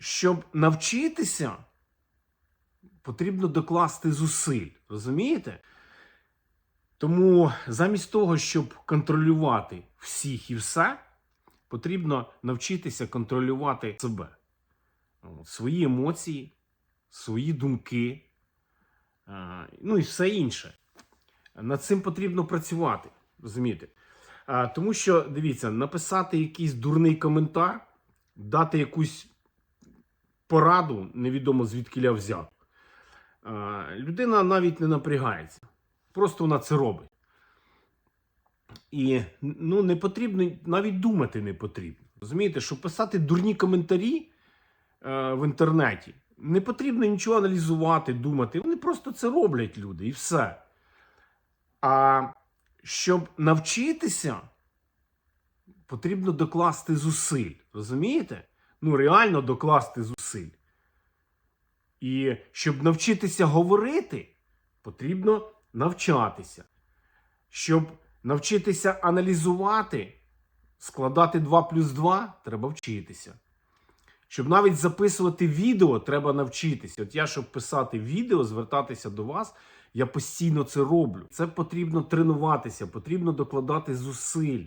щоб навчитися, потрібно докласти зусиль. Розумієте? Тому замість того, щоб контролювати всіх і все, потрібно навчитися контролювати себе, свої емоції, свої думки, ну і все інше. Над цим потрібно працювати. Розумієте? Тому що, дивіться, написати якийсь дурний коментар, дати якусь пораду, невідомо звідки я взяв. Людина навіть не напрягається. Просто вона це робить. І ну, не потрібно, навіть думати не потрібно. Розумієте, щоб писати дурні коментарі е, в інтернеті, не потрібно нічого аналізувати, думати. Вони просто це роблять люди і все. А щоб навчитися, потрібно докласти зусиль. Розумієте? Ну, реально докласти зусиль. І щоб навчитися говорити, потрібно навчатися. Щоб навчитися аналізувати, складати 2 плюс 2, треба вчитися. Щоб навіть записувати відео, треба навчитися. От я, щоб писати відео, звертатися до вас, я постійно це роблю. Це потрібно тренуватися, потрібно докладати зусиль.